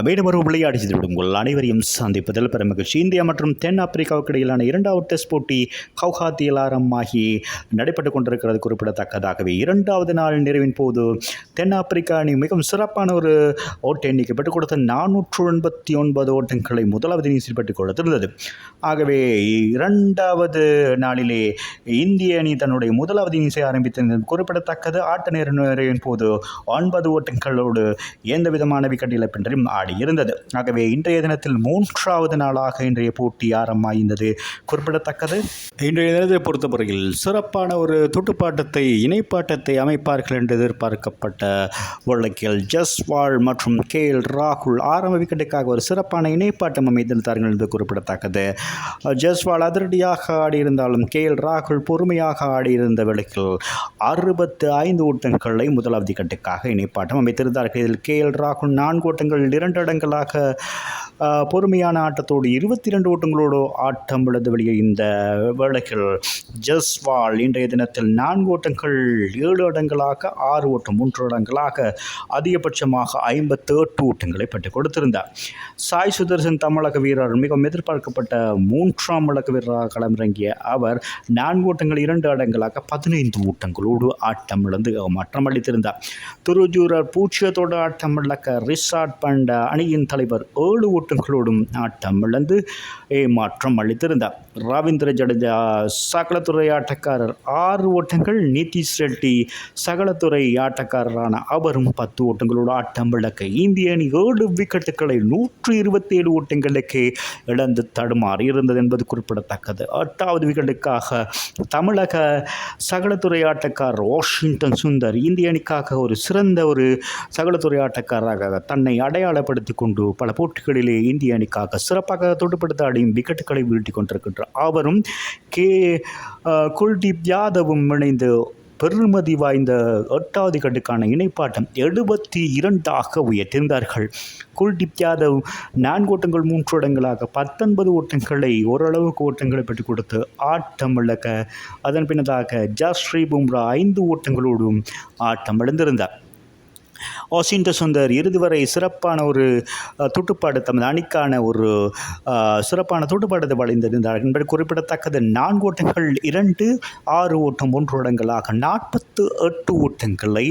மீண்டும் விளையாடி செய்து உங்கள் அனைவரையும் சந்திப்பதில் பெருமகிழ்ச்சி இந்தியா மற்றும் தென்னாப்பிரிக்காவுக்கு இடையிலான இரண்டாவது டெஸ்ட் போட்டி கவுஹாத்தியில் ஆரம்பமாகி நடைபெற்று கொண்டிருக்கிறது குறிப்பிடத்தக்கதாகவே. இரண்டாவது நாள் நிறைவின் போது தென் ஆப்பிரிக்கா அணி மிகவும் சிறப்பான ஒரு ஓட்ட எண்ணிக்கை பெற்றுக் கொடுத்த நானூற்று எண்பத்தி ஒன்பது ஓட்டங்களை முதலாவது இன்னிங்ஸில் பெற்றுக் கொடுத்திருந்தது. ஆகவே இரண்டாவது நாளிலே இந்திய அணி தன்னுடைய முதலாவது இன்னிங்ஸை ஆரம்பித்திருந்தது. குறிப்பிடத்தக்கது ஆட்ட நேர நிறைவின் போது ஒன்பது ஓட்டங்களோடு எந்த விதமான விக்கெட் இழப்பின்றையும் ஆடியிருந்தது ஆகவே இன்றைய தினத்தில் மூன்றாவது நாளாக இன்றைய போட்டி ஆரம்பமாய்ந்தது குறிப்பிடத்தக்கது? இன்றைய தினத்தை பொறுத்தவரையில் சிறப்பான ஒரு துட்டுப்பாட்டத்தை இணைப்பாட்டத்தை அமைப்பார்கள் என்று எதிர்பார்க்கப்பட்ட வழக்கில் ஜஸ்வால் மற்றும் கே எல் ராகுல் ஆரம்ப விக்கெட்டுக்காக ஒரு சிறப்பான இணைப்பாட்டம் அமைத்திருந்தார்கள் என்று குறிப்பிடத்தக்கது. ஜஸ்வால் அதிரடியாக ஆடியிருந்தாலும் கே எல் ராகுல் பொறுமையாக ஆடியிருந்த விளக்கில் அறுபத்து ஐந்து ஓட்டங்களை முதலாவது கட்டுக்காக இணைப்பாட்டம் அமைத்திருந்தார்கள். இதில் கே எல் ராகுல் நான்கு ஓட்டங்கள் இரண்டு இரண்டடங்களாக பொறுமையான ஆட்டத்தோடு இருபத்தி இரண்டு ஓட்டங்களோடு ஆட்டம் விழுந்து வெளியே இந்த வேளைகள் ஜஸ்வால் இன்றைய தினத்தில் நான்கு ஓட்டங்கள் ஏழு இடங்களாக ஆறு ஓட்டம் மூன்று இடங்களாக அதிகபட்சமாக ஐம்பத்தெட்டு ஓட்டங்களை பெற்றுக் கொடுத்திருந்தார். சாய் சுதர்சன் தமிழக வீரர் மிகவும் எதிர்பார்க்கப்பட்ட மூன்றாம் வழக்கு வீரராக களமிறங்கிய அவர் நான்கு ஓட்டங்கள் இரண்டு இடங்களாக பதினைந்து ஓட்டங்களோடு ஆட்டம் இழந்து மாற்றம் அளித்திருந்தார் துருஜூரர் பூச்சியத்தோடு ஆட்டம் இழக்க ரிசார்ட் பண்ட அணியின் தலைவர் ஏழு ஓட்டங்களோடும் ஆட்டம் இழந்து ஏமாற்றம் அளித்திருந்தார். ரவீந்திர ஜடேஜா சகலத்துறை ஆட்டக்காரர். ஆறு ஓட்டங்கள் நிதிஷ் ரெட்டி சகலத்துறை ஆட்டக்காரரான அவரும் பத்து ஓட்டங்களோடு ஆட்டம் விளக்க இந்திய அணி ஏழு விக்கெட்டுகளை நூற்று இருபத்தி ஏழு ஓட்டங்களுக்கு இழந்து தடுமாறி இருந்தது என்பது குறிப்பிடத்தக்கது. எட்டாவது விக்கெட்டுக்காக தமிழக சகலத்துறை ஆட்டக்காரர் வாஷிங்டன் சுந்தர் இந்திய அணிக்காக ஒரு சிறந்த ஒரு சகலத்துறை ஆட்டக்காரராக தன்னை அடையாளப்படுத்திக் கொண்டு பல போட்டிகளிலே இந்திய அணிக்காக சிறப்பாக தொட்டுப்படுத்த அடையும் விக்கெட்டுகளை வீழ்த்தி கொண்டிருக்கின்ற அவரும் கே குல்தீப் யாதவும் இணைந்து பெருமதி வாய்ந்த எட்டாவது கட்டுக்கான இணைப்பாட்டம் எழுபத்தி இரண்டாக உயர்த்திருந்தார்கள். குல்தீப் யாதவ் நான்கு ஓட்டங்கள் மூன்று இடங்களாக பத்தொன்பது ஓட்டங்களை ஓரளவுக்கு ஓட்டங்களை பெற்றுக் கொடுத்து ஆட்டம் இழக்க அதன் பின்னதாக ஜஸ்ரீ பும்ரா ஐந்து ஓட்டங்களோடும் ஆட்டம் இழந்திருந்தார். வாஷிங்டன் சுந்தர் இறுதி வரை சிறப்பான ஒரு துட்டுப்பாடு தமது அணிக்கான ஒரு சிறப்பான துட்டுப்பாட்டத்தை வளைந்திருந்தார் என்பது குறிப்பிடத்தக்கது. நான்கு ஓட்டங்கள் இரண்டு ஆறு ஓட்டம் ஒன்று ஓட்டங்களாக நாற்பத்து எட்டு ஓட்டங்களை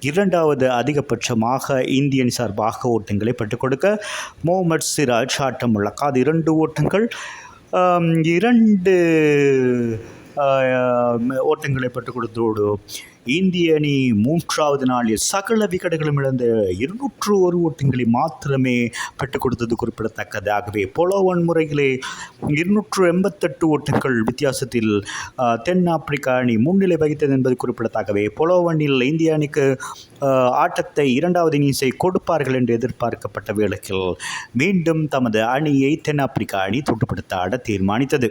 இரண்டாவது அதிகபட்சமாக இந்தியன் சார்பாக ஓட்டங்களை பெற்றுக் கொடுக்க முகமது சிராஜ் ஆட்டம் உள்ளக்காது இரண்டு ஓட்டங்கள் இரண்டு ஓட்டங்களை பெற்றுக் கொடுத்ததோடு இந்திய அணி மூன்றாவது நாளில் சகல விக்கெட்டுகளும் இழந்த இருநூற்று ஒரு ஓட்டங்களை மாத்திரமே பெற்றுக் கொடுத்தது குறிப்பிடத்தக்கதாகவே பொலோவன் முறையிலே இருநூற்று எண்பத்தெட்டு ஓட்டங்கள் வித்தியாசத்தில் தென்னாப்பிரிக்கா தென் ஆப்பிரிக்கா அணி முன்னிலை வகித்தது என்பது குறிப்பிடத்தக்கவே பொலோவனில் இந்திய அணிக்கு ஆட்டத்தை இரண்டாவது இன்னிங்ஸை கொடுப்பார்கள் என்று எதிர்பார்க்கப்பட்ட வேளையில் மீண்டும் தமது அணியை தென்னாப்பிரிக்கா அணி தொட்டுப்படுத்த ஆட தீர்மானித்தது.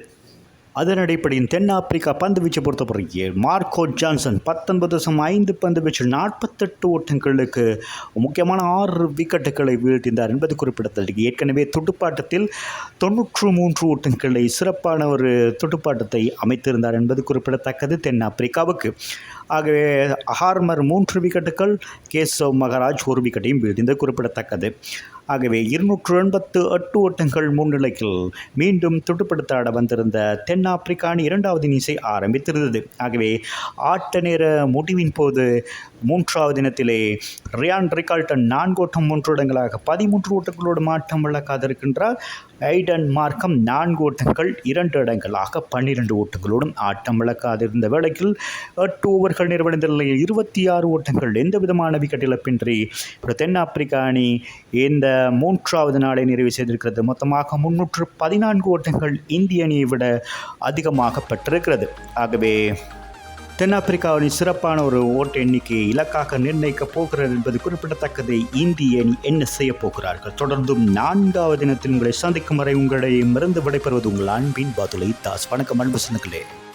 அதன் அடிப்படையில் தென்னாப்பிரிக்கா பந்து பொறுத்த பிறகு மார்க்கோ ஜான்சன் பத்தொன்பது தசம் ஐந்து பந்து வீச்சில் நாற்பத்தெட்டு ஓட்டங்களுக்கு முக்கியமான ஆறு விக்கெட்டுகளை வீழ்த்தினார் என்பது குறிப்பிடத்தக்கது. ஏற்கனவே துடுப்பாட்டத்தில் தொன்னூற்று மூன்று ஓட்டங்களை சிறப்பான ஒரு துடுப்பாட்டத்தை அமைத்திருந்தார் என்பது குறிப்பிடத்தக்கது தென்னாப்பிரிக்காவுக்கு. ஆகவே ஹார்மர் மூன்று விக்கெட்டுகள் கேசவ் மகராஜ் ஒரு விக்கெட்டையும் வீழ்த்தியது குறிப்பிடத்தக்கது. ஆகவே இருநூற்று எண்பத்து எட்டு ஓட்டங்கள் முன்னிலையில் மீண்டும் துட்டுப்படுத்த ஆட வந்திருந்த தென்னாப்பிரிக்கா அணி இரண்டாவது இன்னிங்ஸை ஆரம்பித்திருந்தது. ஆகவே ஆட்ட நேர முடிவின் போது மூன்றாவது தினத்திலே ரியான் ரிகால்டன் நான்கு ஓட்டம் மூன்று இடங்களாக பதிமூன்று ஓட்டங்களோடு மாட்டம் விளக்காதிருக்கின்றார். ஐடன் மார்க்கம் நான்கு ஓட்டங்கள் இரண்டு இடங்களாக பன்னிரண்டு ஓட்டங்களோடும் ஆட்டம் விளக்காதிருந்த வேளையில் எட்டு ஓவர்கள் நிறைவடைந்த நிலையில் இருபத்தி ஆறு ஓட்டங்கள் எந்த விதமான விக்கெட் இழப்பின்றி இப்ப தென்னாப்பிரிக்கா அணி இந்த மூன்றாவது நாளை நிறைவு செய்திருக்கிறது. மொத்தமாக முன்னூற்று பதினான்கு ஓட்டங்கள் இந்திய அணியை விட அதிகமாக பெற்றிருக்கிறது. ஆகவே தென்னாப்பிரிக்காவின் சிறப்பான ஒரு ஓட்ட எண்ணிக்கையை இலக்காக நிர்ணயிக்கப் போகிறது என்பது குறிப்பிடத்தக்கது. இந்திய அணி என்ன செய்யப் போகிறார்கள்? தொடர்ந்தும் நான்காவது தினத்தில் உங்களை சந்திக்கும் வரை உங்களிடமிருந்து விடைபெறுவது உங்கள் அன்பின் பாதுலை தாஸ். வணக்கம் அன்பு சொந்தங்களே.